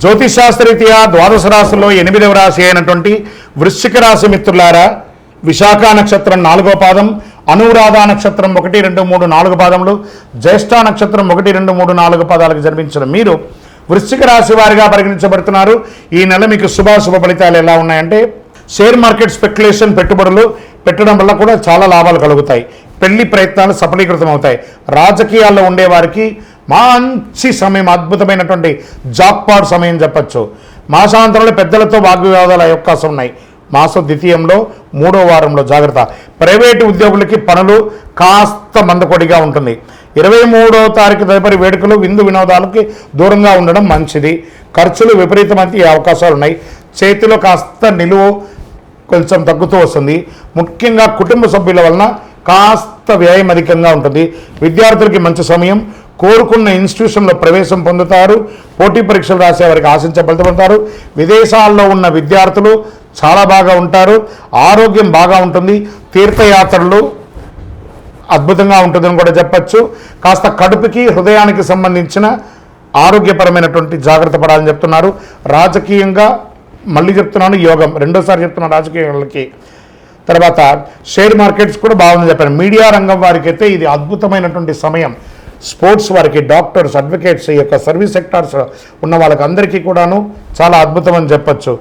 జ్యోతిషాస్త్రరీత్యా ద్వాదశ రాశుల్లో ఎనిమిదవ రాశి అయినటువంటి వృశ్చిక రాశి మిత్రులారా విశాఖ నక్షత్రం నాలుగో పాదం అనురాధ నక్షత్రం ఒకటి రెండు మూడు నాలుగు పాదములు జ్యేష్ఠ నక్షత్రం ఒకటి రెండు మూడు నాలుగు పాదాలకు జన్మించిన మీరు వృశ్చిక రాశి వారిగా పరిగణించబడుతున్నారు. ఈ నెల మీకు శుభాశుభ ఫలితాలు ఎలా ఉన్నాయంటే షేర్ మార్కెట్ స్పెక్యులేషన్ పెట్టుబడులు పెట్టడం వల్ల కూడా చాలా లాభాలు కలుగుతాయి. పెళ్ళి ప్రయత్నాలు సఫలీకృతం అవుతాయి రాజకీయాల్లో ఉండేవారికి మంచి సమయం అద్భుతమైనటువంటి జాక్పాడ్ సమయం చెప్పచ్చు. మాసాంతరంలో పెద్దలతో వాగ్వివాదాల అవకాశం ఉన్నాయి. మాస ద్వితీయంలో మూడో వారంలో జాగ్రత్త. ప్రైవేటు ఉద్యోగులకి పనులు కాస్త మందకొడిగా ఉంటుంది. ఇరవై మూడో తారీఖు తదుపరి వేడుకలు విందు వినోదాలకి దూరంగా ఉండడం మంచిది. ఖర్చులు విపరీతమైన అవకాశాలు ఉన్నాయి. చేతిలో కాస్త నిలువు కొంచెం తగ్గుతూ వస్తుంది. ముఖ్యంగా కుటుంబ సభ్యుల వలన కాస్త వ్యయం అధికంగా ఉంటుంది. విద్యార్థులకి మంచి సమయం కోరుకున్న ఇన్స్టిట్యూషన్లో ప్రవేశం పొందుతారు. పోటీ పరీక్షలు రాసే వారికి ఆశించే ఫలితం పొందుతారు. విదేశాల్లో ఉన్న విద్యార్థులు చాలా బాగా ఉంటారు. ఆరోగ్యం బాగా ఉంటుంది. తీర్థయాత్రలు అద్భుతంగా ఉంటుందని కూడా చెప్పచ్చు. కాస్త కడుపుకి హృదయానికి సంబంధించిన ఆరోగ్యపరమైనటువంటి జాగ్రత్త పడాలని చెప్తున్నారు. రాజకీయంగా మళ్ళీ చెప్తున్నాను యోగం. రెండోసారి చెప్తున్నాను రాజకీయాలకి. తర్వాత షేర్ మార్కెట్స్ కూడా బాగుందని చెప్పాను. మీడియా రంగం వారికి అయితే ఇది అద్భుతమైనటువంటి సమయం. స్పోర్ట్స్ వారికి డాక్టర్స్ అడ్వకేట్స్ ఈ యొక్క సర్వీస్ సెక్టార్స్ ఉన్న వాళ్ళకి అందరికీ కూడాను చాలా అద్భుతం అని చెప్పచ్చు.